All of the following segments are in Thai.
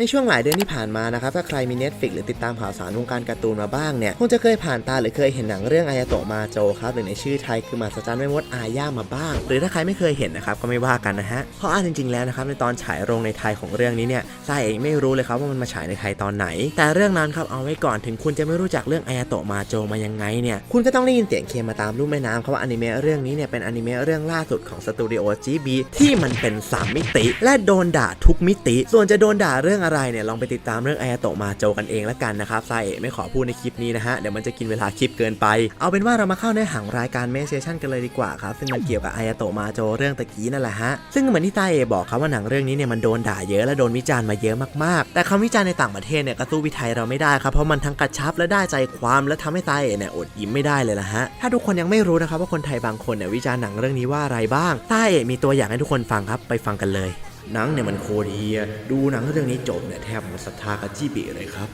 ในช่วงหลายเดือนที่ผ่านมานะครับถ้าใครมี Netflix หรือติดตามข่าวสารวงการการ์ตูนมาบ้างเนี่ยคงจะเคยผ่านตาหรือเคยเห็นหนังเรื่องอายาโตะมาโจครับหรือในชื่อไทยคือมหัศจรรย์แม่มดอาย่ามาบ้าง หรือถ้าใครไม่เคยเห็นนะครับก็ไม่ว่ากันนะฮะเพราะอ่านจริงๆแล้วนะครับในตอนฉายโรงในไทยของเรื่องนี้เนี่ยทรายเองไม่รู้เลยครับว่ามันมาฉายในไทยตอนไหน แต่เรื่องนั้นครับเอาไว้ก่อนถึงคุณจะไม่รู้จักเรื่องอายาโตะมาโจมายังไงเนี่ยคุณก็ต้องได้ยินเสียงเคมาตามรูปแม่น้ำครับว่าอนิเมะเรื่องนี้เนี่ยเป็นอนิเมะเรื่องล่าสุดของสตูดิโอจีบีที่มันเป็นสามมิติ และโดนด่าทุกมิติ ส่วนจะโดนด่าเรื่องอะไรเนี่ยลองไปติดตามเรื่องไอายาโตะมาโจกันเองละกันนะครับทราเองไม่ขอพูดในคลิปนี้นะฮะเดี๋ยวมันจะกินเวลาคลิปเกินไป เอาเป็นว่าเรามาเข้าเนื้อหางรายการเมสเซชันกันเลยดีกว่าครับซึ่งมันเกี่ยวกับไอายาโตะมาโจเรื่องตะกี้นั่นแหละฮะซึ่งเหมือนที่ตาเอบอกครับว่าหนังเรื่องนี้เนี่ยมันโดนด่าเยอะและโดนวิจารณ์มาเยอะมากๆ แต่คำวิจารณ์ในต่างประเทศเนี่ยก็สู้วิไทยเราไม่ได้ครับเพราะมันทั้งกระชับและได้ใจความและทำให้ตาเอเนี่ยอดยิ้มไม่ได้เลยละฮะถ้าทุกคนยังไม่รู้นะครับว่าคนไทยบางคนเนี่ยวิจารณ์หนังเรื่องนี้ว่าอะไรบ้างตาเอมีตัวอย่างให้ทุกคนฟังครับไปฟังกันเลย หนังเนี่ยมันโคตรเฮียดูหนังเรื่องนี้จบเนี่ยแทบหมดศรัทธากับจีบีเลยครับ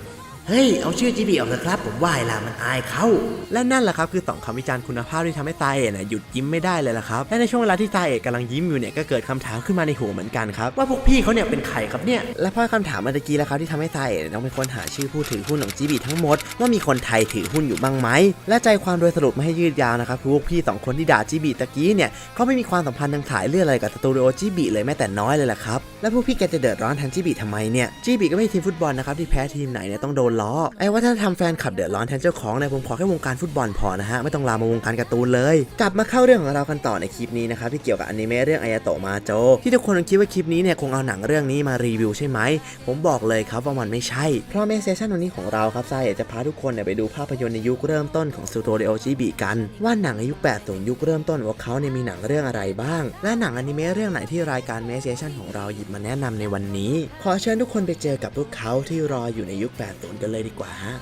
เฮ้ย เอาชื่อจีบีออกเถอะครับ ผมว่าไอ้ล่ะมันอายเขา และนั่นแหละครับคือสองคำวิจารณ์คุณภาพที่ทำให้ตาเอกนะหยุดยิ้มไม่ได้เลยล่ะครับ และในช่วงเวลาที่ตาเอกกำลังยิ้มอยู่เนี่ยก็เกิดคำถามขึ้นมาในหัวเหมือนกันครับ ว่าพวกพี่เขาเนี่ยเป็นใครครับเนี่ย และเพราะคำถามเมื่อกี้แล้วครับที่ทำให้ตาเอกต้องเป็นคนหาชื่อผู้ถือหุ้นของจีบีทั้งหมดว่ามีคนไทยถือหุ้นอยู่บ้างไหม และใจความโดยสรุปไม่ให้ยืดยาวนะครับคือพวกพี่สองคนที่ด่าจีบีตะกี้เนี่ยเขาไม่มีความสัมพันธ์ทางสายเลือดอะไรกับสตูดิโอจีบีเลยแม้แต่น้อยเลยล่ะครับและพวกพี่แกจะเดือดร้อนแทนจีบีทำไมเนี่ยจีบีก็ไม่ใช่ทีมฟุตบอลนะครับที่แพ้ทีมไหนเนี่ยต้องโดนล้อไอ้ว่าถ้าทำแฟนคลับเดือดร้อนแทนเจ้าของเนี่ยผมขอแค่วงการฟุตบอลพอนะฮะไม่ต้องลามมาวงการการ์ตูนเลย กลับมาเข้าเรื่องของเรากันต่อในคลิปนี้นะครับที่เกี่ยวกับอนิเมะเรื่องอายาโตะมาโจ ที่ทุกคนคิดว่าคลิปนี้เนี่ยคงเอาหนังเรื่องนี้มารีวิวใช่ไหมผมบอกเลยครับว่ามันไม่ใช่ เพราะเมสเซชันวันนี้ของเราครับทรายอยากจะพาทุกคนเนี่ยไปดูภาพยนตร์ในยุคเริ่มต้นของสตูดิโอจิบิกัน ว่าหนังในยุค80ยุคเริ่มต้นของเขาเนี่ยมีหนังเรื่องอะไรบ้าง และหนังอนิเมะเรื่องไหนที่รายการเมสเซชันของเราหยิบมาแนะนำในวันนี้ ขอเชิญทุกคนไปเจอกับพวกเขาที่รออยู่ในยุค80กันเลยดีกว่าฮะ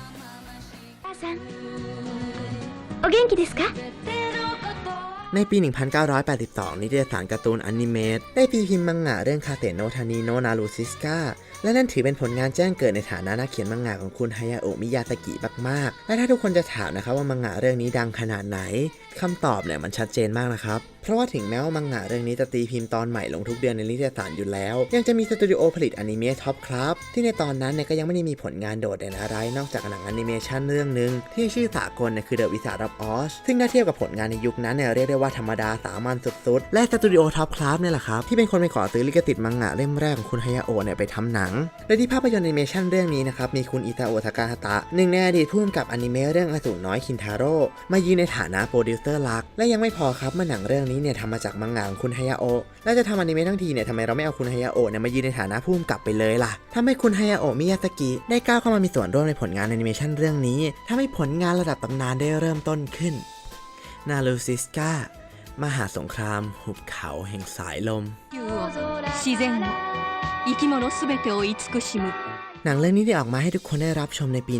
母さんお元気ですか ในปี 1982 นิตยสารการ์ตูนอนิเมตได้ตีพิมพ์มังงะเรื่องคาเตโนทานิโนนารูซิสกาและนั่นถือเป็นผลงานแจ้งเกิดในฐานะนักเขียนมังงะของคุณฮายาโอะมิยาสกิมากๆ และถ้าทุกคนจะถามนะครับว่ามังงะเรื่องนี้ดังขนาดไหนคำตอบเนี่ยมันชัดเจนมากนะครับ เพราะว่าถึงแม้ว่ามังงะเรื่องนี้จะตีพิมพ์ตอนใหม่ลงทุกเดือนในนิตยสารอยู่แล้ว ยังจะมีสตูดิโอผลิตอนิเมะท็อปครับที่ในตอนนั้นเนี่ยก็ยังไม่ได้มีผลงานโดดเด่นอะไร นอกจากหนังอนิเมชันเรื่องหนึ่งที่ชื่อสากลเนี่ยคือ The Wizard of Oz ซึ่งถ้าเทียบกับผลงานในยุคนั้นเนี่ยเรียกได้ว่าธรรมดาสามัญสุดๆ และสตูดิโอท็อปคราฟเนี่ยแหละครับที่เป็นคนไปขอซื้อลิขสิทธิ์มังงะเล่มแรกของคุณฮายาโอะเนี่ยไปทำหนังและที่ภาพยนตร์อนิเมชันเรื่องนี้นะครับมีคุณอิตาโอทากาฮาตะหนึ่งในอดีตผู้กำกับอนิเมะเรื่องอสูรน้อยคินทาโร่มายืนในฐานะโปรดิวเซอร์หลัก และยังไม่พอครับเมื่อหนังเรื่องนี้เนี่ยทำมาจากมังงะของคุณฮายาโอะและจะทำอนิเมะทั้งทีเนี่ยทำไมเราไม่เอาคุณฮายาโอะเนี่ยมายืนในฐานะผู้กำกับไปเลยล่ะทำให้คุณฮายาโอะมิยาสกิได้ก้าวเข้ามามีส่วนร่วมในผลงานแอนิเมชันเรื่องนี้ทำให้ผลงานระดับตำนานได้เริ่มต้นขึ้น นาลูซิสกามหาสงคราม หุบเขาแห่งสายลม 地球を自然を生き物すべてを慈しむ หนังเรื่องนี้ได้ออกมาให้ทุกคนได้รับชมในปี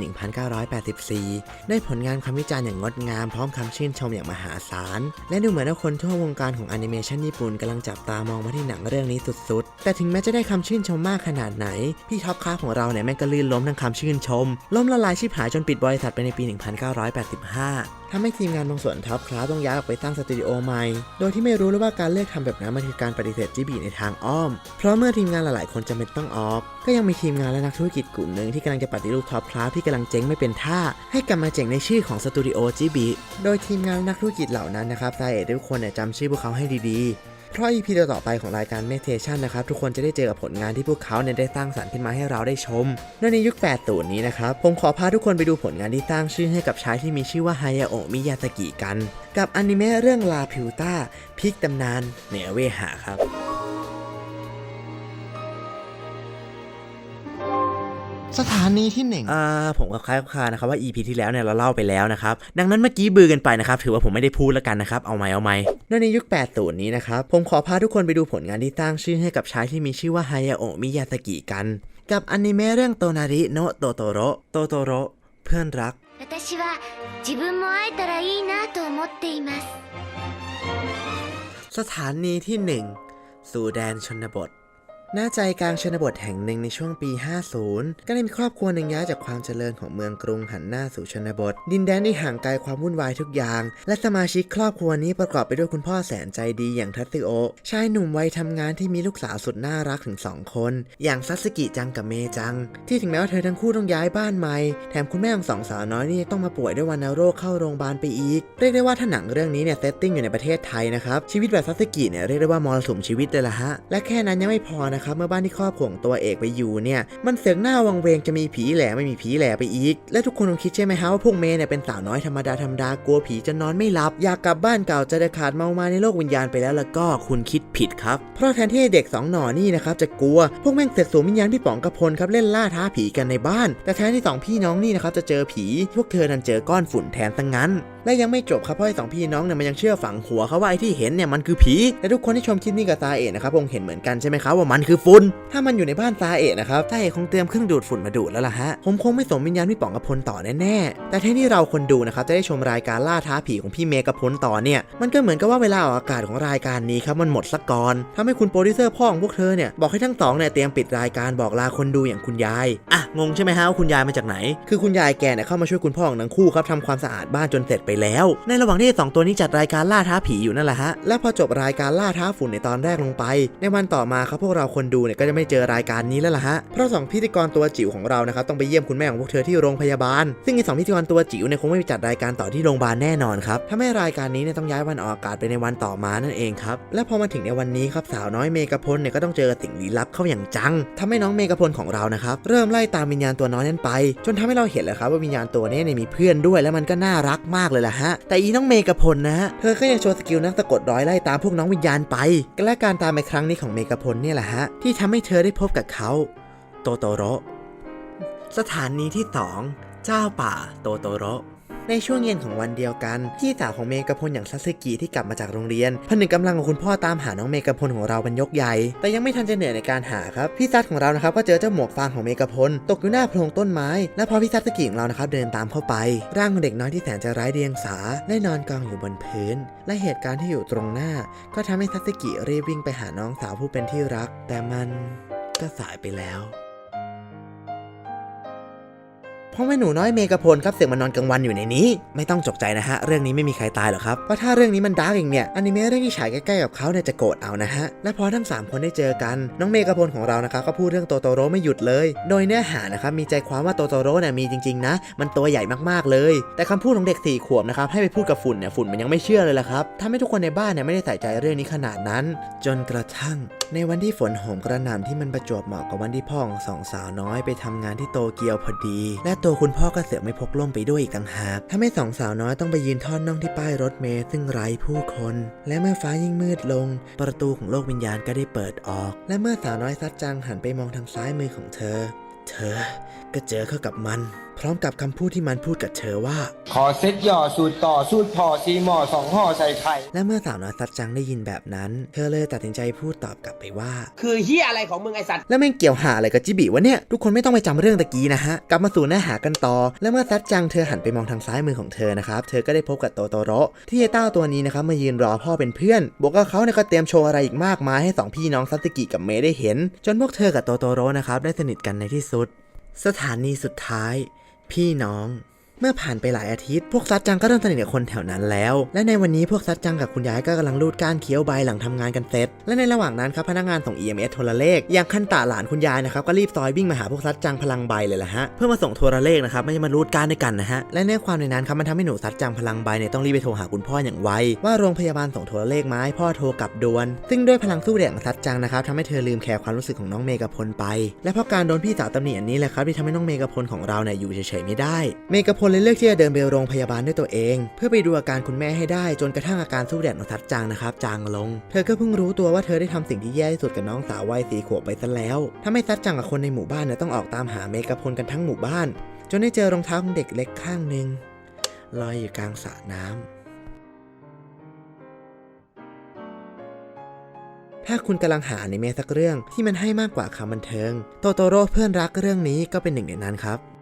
1984 ได้ผลงานความวิจารณ์อย่างงดงามพร้อมคำชื่นชมอย่างมหาศาล และดูเหมือนว่าคนทั่ววงการของแอนิเมชันญี่ปุ่นกำลังจับตามองมาที่หนังเรื่องนี้สุดๆ แต่ถึงแม้จะได้คำชื่นชมมากขนาดไหน พี่ท็อปค้าของเราเนี่ยแม่งก็ลื่นล้มทั้งคำชื่นชม ล้มละลายชิบหายจนปิดบริษัทไปในปี 1985 ทำให้ทีมงานบางส่วนท็อปคลาสต้องย้ายออกไปตั้งสตูดิโอใหม่ โดยที่ไม่รู้เลยว่าการเลือกทำแบบนั้นมันคือการปฏิเสธจีบีในทางอ้อม เพราะเมื่อทีมงานหลายๆ คนจำเป็นต้องออก ก็ยังมีทีมงานและนักธุรกิจกลุ่มหนึ่งที่กำลังจะปฏิรูปท็อปคลาสที่กำลังเจ๊งไม่เป็นท่า ให้กลับมาเจ๋งในชื่อของสตูดิโอจีบีโดยทีมงานและนักธุรกิจเหล่านั้นนะครับรายเอทุกคนเนี่ยจำชื่อพวกเขาให้ดีๆ เพราะ EP ต่อๆไปของรายการ Meditation นะครับทุกคนจะได้เจอกับผลงานที่พวกเขาเนี่ยได้สร้างสรรค์ขึ้นมาให้เราได้ชมและในยุค80นี้นะครับผมขอพาทุกคนไปดูผลงานที่สร้างชื่อให้กับชายที่มีชื่อว่าฮายาโอะมิยาตะกิกัน กับอนิเมะเรื่องลาพิวต้าพิกตำนานเหนือเวหาครับ สถานีที่หนึ่งอ่า ผมกับคล้ายคานะครับว่า EP ที่แล้วเนี่ยเราเล่าไปแล้วนะครับ ดังนั้นเมื่อกี้บือกันไปนะครับ ถือว่าผมไม่ได้พูดแล้วกันนะครับ เอาไหมเอาไหมและในยุค 80 นี้นะครับ ผมขอพาทุกคนไปดูผลงานที่ตั้งชื่อให้กับชายที่มีชื่อว่าฮายาโอะมิยาสกิกัน กับอนิเมะเรื่องโตนาริโนะโตโตโรโตโตโรเพื่อนรัก 私は自分も会えたらいいなと思っています สถานีที่หนึ่งสู่แดนชนบท หน้าใจกลางชนบทแห่งหนึ่งในช่วงปี 50 ก็ได้มีครอบครัวหนึ่งย้ายจากความเจริญของเมืองกรุงหันหน้าสู่ชนบท ดินแดนที่ห่างไกลความวุ่นวายทุกอย่าง และสมาชิกครอบครัวนี้ประกอบไปด้วยคุณพ่อแสนใจดีอย่างทัตสึโอชายหนุ่มวัยทำงานที่มีลูกสาวสุดน่ารักถึง2คน อย่างซัตสึกิจังกับเมจัง ที่ถึงแม้ว่าเธอทั้งคู่ต้องย้ายบ้านใหม่ แถมคุณแม่ของสองสาวน้อยนี่ยังต้องมาป่วยด้วยวัณโรคเข้าโรงพยาบาลไปอีก เรียกได้ว่าถ้าหนังเรื่องนี้เนี่ยเซตติ้งอยู่ในประเทศไทยนะครับชีวิตแบบซัตสึกิเนี่ยเรียกได้ว่ามรสุมชีวิตเลยละฮะและแค่นั้นยังไม่พอนะครับเมื่อบ้านที่ครอบครัวของตัวเอกไปอยู่เนี่ยมันเสือกหน้าวังเวงจะมีผีแหล่ไม่มีผีแหล่ไปอีก และทุกคนคงคิดใช่ไหมฮะว่าพวกเมย์เนี่ยเป็นสาวน้อยธรรมดาธรรมดากลัวผีจนนอนไม่หลับ อยากกลับบ้านเก่าจะได้ขาดเมามาในโลกวิญญาณไปแล้วแล้วก็คุณคิดผิดครับ เพราะแทนที่เด็กสองหน่อนี่นะครับจะกลัวพวกแม่งเสร็จสวมวิญญาณพี่ป๋องกับพลครับเล่นล่าท้าผีกันในบ้าน แต่แทนที่สองพี่น้องนี่นะครับจะเจอผีพวกเธอดันเจอก้อนฝุ่นแทนซะงั้นและยังไม่จบครับเพราะไอ้สองพี่น้องเนี่ยมันยังเชื่อฝังหัวเขาว่าไอ้ที่เห็นเนี่ยมันคือผีและทุกคนที่ชมคลิปนี้กับซาเอะนะครับคงเห็นเหมือนกันใช่ไหมครับว่ามันคือฝุ่นถ้ามันอยู่ในบ้านซาเอะนะครับซาเอะคงเตรียมเครื่องดูดฝุ่นมาดูดแล้วล่ะฮะผมคงไม่สวมวิญญาณพี่ป๋องกับพลต่อแน่ๆแต่แทนที่เราคนดูนะครับจะได้ชมรายการล่าท้าผีของพี่เมย์กับพลต่อเนี่ยมันก็เหมือนกับว่าเวลาออกอากาศของรายการนี้ครับมันหมดสักก่อนทำให้คุณโปรดิวเซอร์พ่อของพวกเธอเนี่ยบอกให้ทั้งสองเนี่ยเตรียมปิดรายการบอกลาคนดูอย่างคุณยายอะงงใช่ไหมฮะว่าคุณยายมาจากไหน คือคุณยายแกเนี่ยเข้ามาช่วยคุณพ่อของทั้งคู่ครับทำความสะอาดบ้านจนเสร็จไปแล้ว ในระหว่างที่สองตัวนี้จัดรายการล่าท้าผีอยู่นั่นแหละฮะและพอจบรายการล่าท้าฝุ่นในตอนแรกลงไป ในวันต่อมาครับพวกเราคนดูเนี่ยก็จะไม่เจอรายการนี้แล้วล่ะฮะ เพราะสองพิธีกรตัวจิ๋วของเรานะครับต้องไปเยี่ยมคุณแม่ของพวกเธอที่โรงพยาบาล ซึ่งไอ้สองพิธีกรตัวจิ๋วเนี่ยคงไม่ไปจัดรายการต่อที่โรงพยาบาลแน่นอนครับทำให้รายการนี้เนี่ยต้องย้ายวันออกอากาศไปในวันต่อมานั่นเองครับ และพอมาถึงในวันนี้ครับสาวน้อยเมกะพลเนี่ยก็ต้องเจอสิ่งลี้ลับเข้าอย่างจังทำให้น้องเมกะพลของเรานะครับเริ่มไล่ตามวิญญาณตัวน้อยนั้นไป จนทำให้เราเห็นเลยครับว่าวิญญาณตัวนี้เนี่ยมีเพื่อนด้วย แล้วมันก็น่ารักมากเลยล่ะฮะ แต่อีน้องเมกะพลนะฮะเธอก็ยังโชว์สกิลนักสะกดรอยไล่ตามพวกน้องวิญญาณไปและการตามไปครั้งนี้ของเมกะพลเนี่ยแหละฮะที่ทำให้เธอได้พบกับเขา โตโตโรสถานีที่สองเจ้าป่าโตโตโร ในช่วงเย็นของวันเดียวกัน พี่สาวของเมกะพลอย่างซัตสึกิที่กลับมาจากโรงเรียนผนึกกำลังกับคุณพ่อตามหาน้องเมกะพลของเราเป็นยกใหญ่ แต่ยังไม่ทันจะเหนื่อยในการหาครับ พี่ซัตของเรานะครับก็เจอเจ้าหมวกฟางของเมกะพลตกอยู่หน้าโพรงต้นไม้ และพอพี่ซัตสึกิของเรานะครับเดินตามเข้าไป ร่างของเด็กน้อยที่แสนจะไร้เดียงสาได้นอนกองอยู่บนพื้น และเหตุการณ์ที่อยู่ตรงหน้า ก็ทำให้ซัตสึกิรีบวิ่งไปหาน้องสาวผู้เป็นที่รัก แต่มันก็สายไปแล้ว พราะแม่หนูน้อยเมกะพลครับเสียงมันนอนกลางวันอยู่ในนี้ ไม่ต้องจกใจนะฮะ เรื่องนี้ไม่มีใครตายหรอกครับเพราะถ้าเรื่องนี้มันดาร์กอีกเนี่ยอนิเมะเรื่องที่ฉายใกล้ๆกับเขาเนี่ยจะโกรธเอานะฮะและพอทั้ง 3 คนได้เจอกันน้องเมกะพลของเรานะครับก็พูดเรื่องโตโตโร่ไม่หยุดเลย โดยเนื้อหานะครับมีใจความว่าโตโตโร่เนี่ยมีจริงๆนะมันตัวใหญ่มากๆเลย แต่คำพูดของเด็กสี่ขวบนะครับให้ไปพูดกับฝุ่นเนี่ยฝุ่นมันยังไม่เชื่อเลยละครับทำให้ทุกคนในบ้านเนี่ยไม่ได้ใส่ใจเรื่องนี้ขนาดนั้น จนกระทั่ง ในวันที่ฝนโหมกระหน่ำที่มันประจวบเหมาะกับวันที่พ่อของสองสาวน้อยไปทำงานที่โตเกียวพอดี และตัวคุณพ่อก็เสือกไม่พกล่มไปด้วยอีกต่างหากทำให้สองสาวน้อยต้องไปยืนทอดน่องที่ป้ายรถเมล์ซึ่งไร้ผู้คน และเมื่อฟ้ายิ่งมืดลง ประตูของโลกวิญญาณก็ได้เปิดออก และเมื่อสาวน้อยซัดจังหันไปมองทางซ้ายมือของเธอ เธอก็เจอเข้ากับมัน พร้อมกับคำพูดที่มันพูดกับเธอว่า ขอเซ็ตหย่อสูตรต่อสูตรพอซีหมอสองห่อใส่ไข่ และเมื่อสาวน้อยซัดจังได้ยินแบบนั้น เธอเลยตัดสินใจพูดตอบกลับไปว่า คือเฮียอะไรของมึงไอสัตว์แล้วแม่งเกี่ยวหาอะไรกับจิบิวะเนี่ย ทุกคนไม่ต้องไปจำเรื่องตะกี้นะฮะ กลับมาสู่เนื้อหากันต่อ และเมื่อซัดจังเธอหันไปมองทางซ้ายมือของเธอนะครับ เธอก็ได้พบกับโตโตโรที่ไอ้เต้าตัวนี้นะครับมายืนรอพ่อเป็นเพื่อนบอกว่าเขาเนี่ยก็เตรียมโชว์อะไรอีกมากมายให้สองพี่น้องซัตสึกิกับเมย์ได้เห็น จนพวกเธอกับโตโตโรนะครับได้สนิทกันในที่สุดสถานีสุดท้าย พี่น้อง เมื่อผ่านไปหลายอาทิตย์ พวกซัดจังก็เริ่มสนิทกับคนแถวนั้นแล้ว และในวันนี้พวกซัดจังกับคุณยายก็กำลังลูดก้านเคี้ยวใบหลังทำงานกันเสร็จ และในระหว่างนั้นครับพนักงานส่ง EMS โทรเลข อย่างคันตาหลานคุณยายนะครับก็รีบซอยวิ่งมาหาพวกซัดจังพลังใบเลยละฮะ เพื่อมาส่งโทรเลขนะครับไม่ใช่มาลูดก้านด้วยกันนะฮะ และในความในนั้นครับมันทำให้หนูซัดจังพลังใบเนี่ยต้องรีบไปโทรหาคุณพ่ออย่างไวว่าโรงพยาบาลส่งโทรเลขมาให้พ่อโทรกลับด่วน ซึ่งด้วยพลังสู้แดดของซัดจังนะครับทำให้เธอลืมแคร์ความรู้สึกของน้องเมกพลไป และเพราะการโดนพี่สาวตำหนิอันนี้แหละครับที่ทำให้น้องเมกพลของเราเนี่ยอยู่เฉยๆไม่ได้ เมกพลเลยเลือกที่จะเดินไปโรงพยาบาลด้วยตัวเอง เพื่อไปดูอาการคุณแม่ให้ได้จนกระทั่งอาการสู้แดดของซัดจังนะครับ จางลง เธอก็เพิ่งรู้ตัวว่าเธอได้ทำสิ่งที่แย่ที่สุดกับน้องสาววัยสี่ขวบไปซะแล้วทำให้ซัดจังกับคนในหมู่บ้านเนี่ยต้องออกตามหาเมกะพลกันทั้งหมู่บ้าน จนได้เจอรองเท้าของเด็กเล็กข้างหนึ่งลอยอยู่กลางสระน้ำถ้าคุณกำลังหาอนิเมสักเรื่องที่มันให้มากกว่าคำบันเทิง โตโตโร่เพื่อนรักเรื่องนี้ก็เป็นหนึ่งในนั้นครับ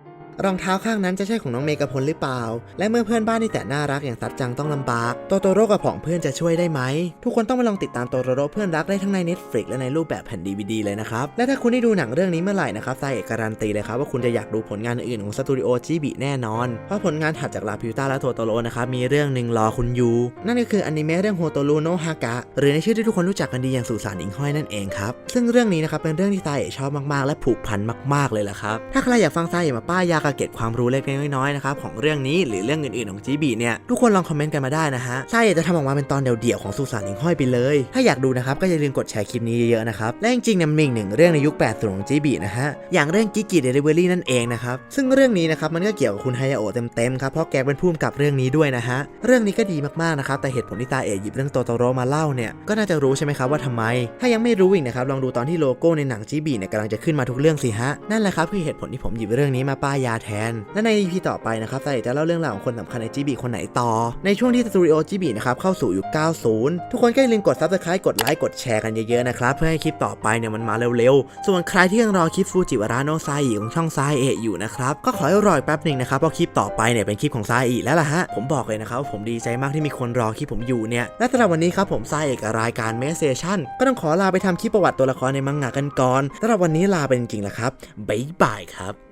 รองเท้าข้างนั้นจะใช่ของน้องเมกะพลหรือเปล่า และเมื่อเพื่อนบ้านที่แต่น่ารักอย่างซัดจังต้องลำบากโตโตโร่กับผองเพื่อนจะช่วยได้ไหม ทุกคนต้องไปลองติดตามโตโตโร่เพื่อนรักได้ทั้งใน Netflix และในรูปแบบแผ่น DVD เลยนะครับ และถ้าคุณได้ดูหนังเรื่องนี้เมื่อไหร่นะครับไซเอกการันตีเลยครับว่าคุณจะอยากดูผลงานอื่นของสตูดิโอจิบิแน่นอน เพราะผลงานถัดจากลาพิวต้าและโทโตโร่นะครับมีเรื่องหนึ่งรอคุณอยู่นั่นก็คืออนิเมะเรื่องโฮโตรุโนฮากะหรือในชื่อที่ทุกคนรู้จักกันดีอย่างสุสานอิงห้อยนั่นเองครับซึ่งเรื่องนี้นะครับเป็นเรื่องที่ไซเอชอบมากๆ และผูกพันมาก ๆเลยล่ะครับถ้าใครอยากฟังไซเอมาป้ายยากเก็ดความรู้เล็กๆน้อยๆนะครับของเรื่องนี้หรือเรื่องอื่นๆของจิบิเนี่ยทุกคนลองคอมเมนต์กันมาได้นะฮะไซเอะจะทำออกมาเป็นตอนเดี่ยวๆของสุสานอิงห้อยไปเลย ถ้าอยากดูนะครับก็อย่าลืมกดแชร์คลิปนี้เยอะๆนะครับและจริงๆเนี่ยมีหนึ่งเรื่องในยุค80ของจิบินะฮะอย่างเรื่องกิกิเดลิเวอรี่นั่นเองนะครับซึ่งเรื่องนี้นะครับมันก็เกี่ยวกับคุณไฮยาโอะเต็มๆครับเพราะแกเป็นผู้กำกับเรื่องนี้ด้วยนะฮะเรื่องนี้ก็ดีมากๆนะครับแต่เหตุผลที่ตาเอ๋หยิบเรื่องโตโตโรมาเล่าเนี่ยก็น่าจะรู้ใช่ไหมครับว่าทำไม ถ้ายังไม่รู้อีกนะครับลองดูตอนที่โลโก้ในหนังจิบิเนี่ยกำลังจะขึ้นมาทุกเรื่องสิฮะนั่นแหละครับคือเหตุผลที่ผมหยิบเรื่องนี้มาป้ายยาแทน และใน EP ต่อไปนะครับตาเอ๋จะเล่าเรื่องราวของคนสำคัญในจิบิคนไหนต่อ ในช่วงที่สตูดิโอจิบินะครับเข้าสู่ยุค 90 ทุกคนก็อย่าลืมกด subscribe กดไลค์กดแชร์กันเยอะๆนะครับเพื่อให้คลิปต่อไปเนี่ยมันมาเร็วๆ ส่วนใครที่ยังรอคลิปฟูจิวาระโนะไซอิของช่องไซเอะอยู่นะครับก็ขอให้รออีกแป๊บหนึ่งนะครับเพราะคลิปต่อไปเนี่ยเป็นคลิปของไซอิแล้วล่ะฮะผมบอกเลยนะครับว่าผมดีใจมากที่มีคนรอคลิปผมอยู่เนี่ยและสำหรับวันนี้ครับผมไซเอกรายการเมสเซชันก็ต้องขอลาไปทำคลิปประวัติตัวละครในมังงะกันก่อนสำหรับวันนี้ลาไปจริงๆแล้วครับบ๊ายบายครับ